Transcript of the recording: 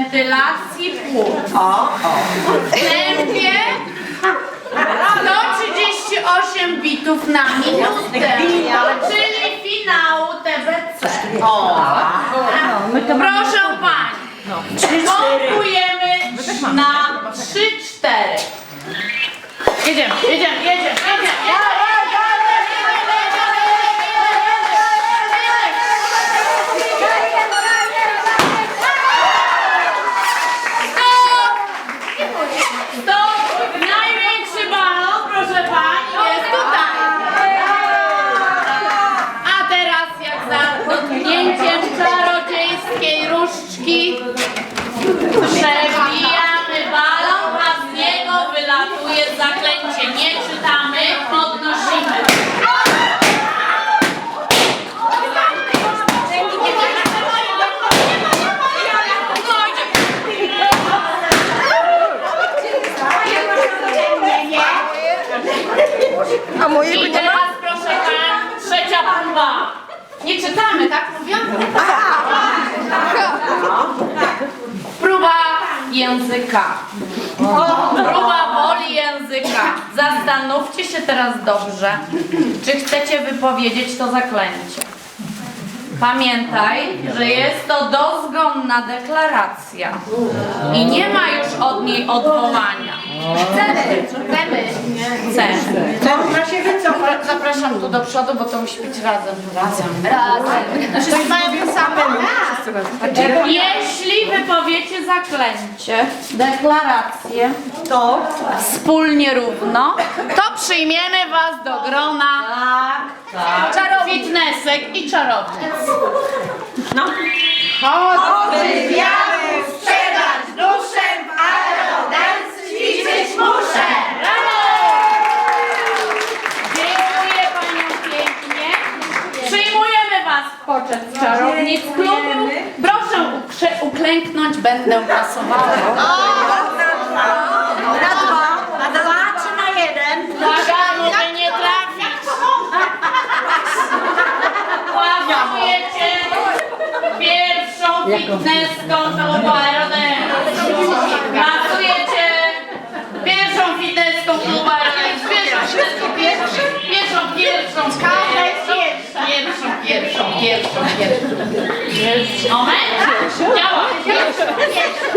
W tempie 138 bitów na minutę, czyli finału TBC. O. Proszę Pani, konkujemy na 3-4. Jedziemy, jedziemy, jedziemy, jedziemy. Stop! Największy balon, proszę Pani, jest tutaj. A teraz jak za dotknięciem czarodziejskiej różdżki przewijamy balon, a z niego wylatuje zaklęcie. Nie czytamy, podnosimy. A mojego I nie ma? teraz proszę Pani, trzecia próba. Nie czytamy, tak mówią? Języka. Próba woli języka. Zastanówcie się teraz dobrze, czy chcecie wypowiedzieć to zaklęcie. Pamiętaj, że jest to dozgonna deklaracja i nie ma już od niej odwołania. Chcemy, chcemy. Chcemy. Można się wycofać. Zapraszam tu do przodu, bo to musi być razem. Razem. Razem. Wszyscy mają to samo. Jeśli wypowiecie zaklęcie, deklarację To. wspólnie równo, to przyjmiemy was do grona Tak. czarowitnesek i czarownic. No. Odżywiamy, Przyjmujemy Was w poczet czarownic klubu. Proszę ukrze- uklęknąć, będę pasowała. Na dwa. Na dwa czy na jeden? Uwaga, mogę nie trafić. Łapujecie pierwszą fitnesską klubu Aerodance. Pasujecie pierwszą fitnesską klubu Aerodance. Pierwszą fitnesską, pierwszą, pierwszą, pierwszą, pierwszą, pierwszą, pierwszą, pierwszą, pierwszą. Moment. Działa. Pierwszą.